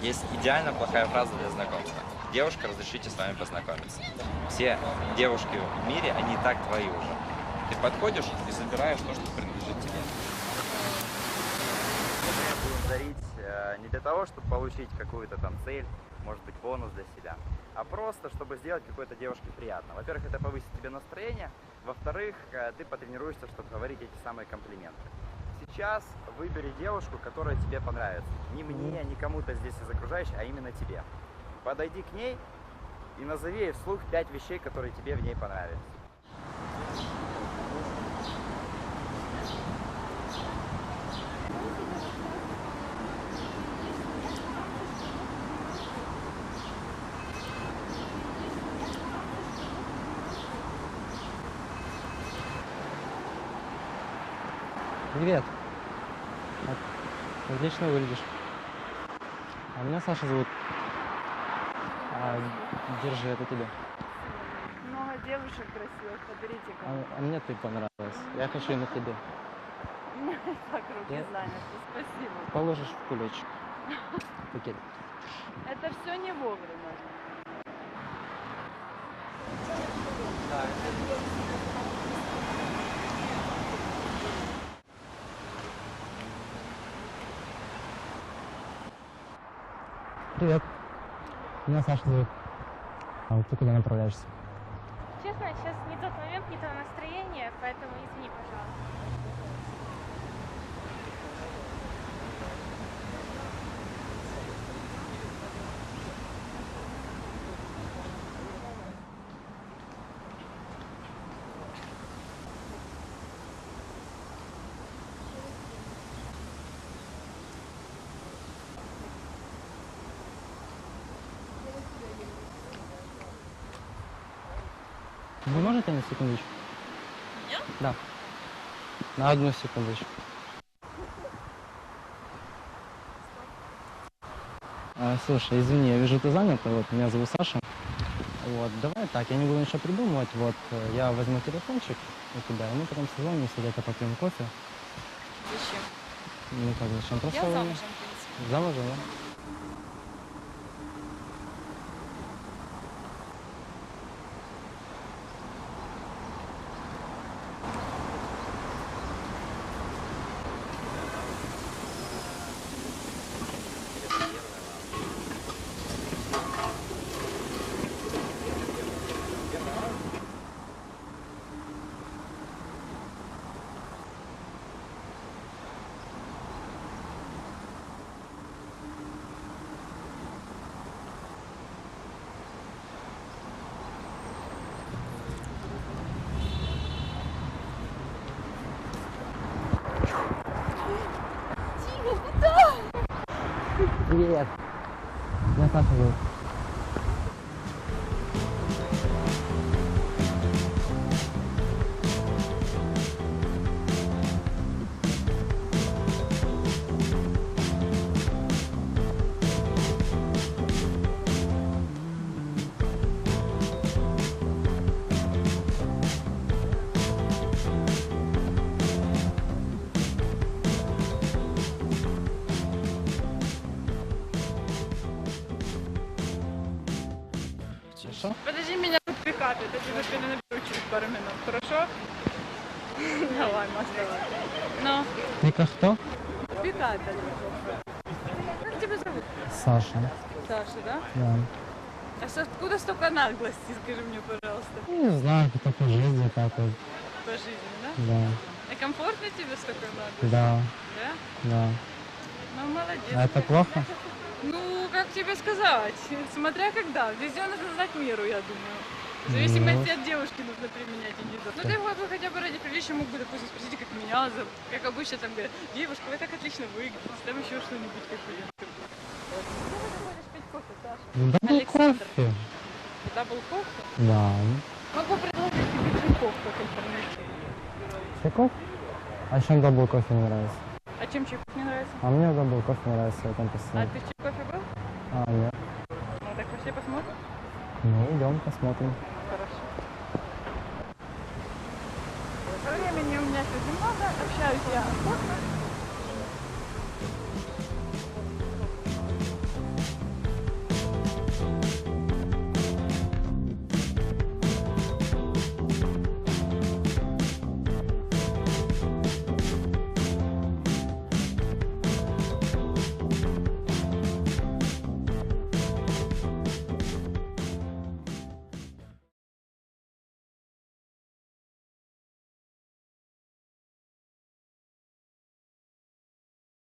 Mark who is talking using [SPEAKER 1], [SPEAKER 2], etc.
[SPEAKER 1] Есть идеально плохая фраза для знакомства. Девушка, разрешите с вами познакомиться. Все девушки в мире, они и так твои уже. Ты подходишь и забираешь то, что принадлежит тебе.
[SPEAKER 2] Дарить э, не для того, чтобы получить какую-то там цель, может быть, бонус для себя, а просто, чтобы сделать какой-то девушке приятно. Во-первых, это повысит тебе настроение, во-вторых, э, ты потренируешься, чтобы говорить эти самые комплименты. Сейчас выбери девушку, которая тебе понравится. Не мне, не кому-то здесь из окружающих, а именно тебе. Подойди к ней и назови ей вслух пять вещей, которые тебе в ней понравились.
[SPEAKER 3] Привет. Отлично выглядишь. А меня Саша зовут. А, держи, это тебе.
[SPEAKER 4] Много девушек красивых, подберите
[SPEAKER 3] А,
[SPEAKER 4] кого.
[SPEAKER 3] а мне ты понравилась. Я хочу на тебе.
[SPEAKER 4] И так руки
[SPEAKER 3] Я-
[SPEAKER 4] заняты, спасибо.
[SPEAKER 3] Положишь в кулечек. Пакет.
[SPEAKER 4] Это все не вовремя.
[SPEAKER 3] Привет. Меня Саша зовут. А вот ты куда направляешься?
[SPEAKER 5] Честно, сейчас не тот момент, не то настроение, поэтому извини, пожалуйста.
[SPEAKER 3] Вы можете на секундочку?
[SPEAKER 4] Я?
[SPEAKER 3] Да. На одну секундочку. А, слушай, извини, я вижу, ты занята. Вот, меня зовут Саша. Вот, давай так, я не буду ничего придумывать. Вот, э, я возьму телефончик у тебя, и мы потом созвонимся, где-то попьем кофе.
[SPEAKER 4] Зачем?
[SPEAKER 3] Ну как, зачем? Просто
[SPEAKER 4] Я замужем, в принципе.
[SPEAKER 3] Замужем, да? Привет. Меня Саша зовут. Хорошо?
[SPEAKER 4] Подожди меня тут пикап, это тебе перенаберу через пару минут, хорошо? Давай, оставай. Ну,
[SPEAKER 3] Ты кто?
[SPEAKER 4] пикап. Как тебя зовут?
[SPEAKER 3] Саша.
[SPEAKER 4] Саша, да?
[SPEAKER 3] Да.
[SPEAKER 4] А что, откуда столько наглости, скажи мне, пожалуйста,
[SPEAKER 3] Не знаю, кто по жизни так вот.
[SPEAKER 4] по жизни, да?
[SPEAKER 3] Да.
[SPEAKER 4] А комфортно тебе столько наглости?
[SPEAKER 3] Да.
[SPEAKER 4] Да?
[SPEAKER 3] Да.
[SPEAKER 4] Ну, молодец.
[SPEAKER 3] А это плохо?
[SPEAKER 4] Ну, как тебе сказать, смотря когда. Везде нужно знать меру, я думаю. В зависимости от девушки нужно применять индивидуально. Ну, ты вот бы хотя бы ради приличия мог бы, допустим, спросить, как меня зовут. Как обычно там говорят, девушка, вы так отлично выглядите, там еще что-нибудь какое-нибудь. Заходишь пить кофе?
[SPEAKER 3] Ну, да,
[SPEAKER 4] Александр.
[SPEAKER 3] кофе.
[SPEAKER 4] Дабл кофе?
[SPEAKER 3] Да.
[SPEAKER 4] Могу предложить тебе чайков, как альтернативу.
[SPEAKER 3] Чайков? А чем дабл кофе не нравится?
[SPEAKER 4] А чем чайков не нравится?
[SPEAKER 3] А мне дабл кофе нравится, я там
[SPEAKER 4] А
[SPEAKER 3] посмотрю.
[SPEAKER 4] ты был?
[SPEAKER 3] А, нет.
[SPEAKER 4] Ну, так пошли посмотрим.
[SPEAKER 3] Ну, идем, посмотрим.
[SPEAKER 4] Хорошо. Времени у меня сейчас немного, общаюсь я охотно.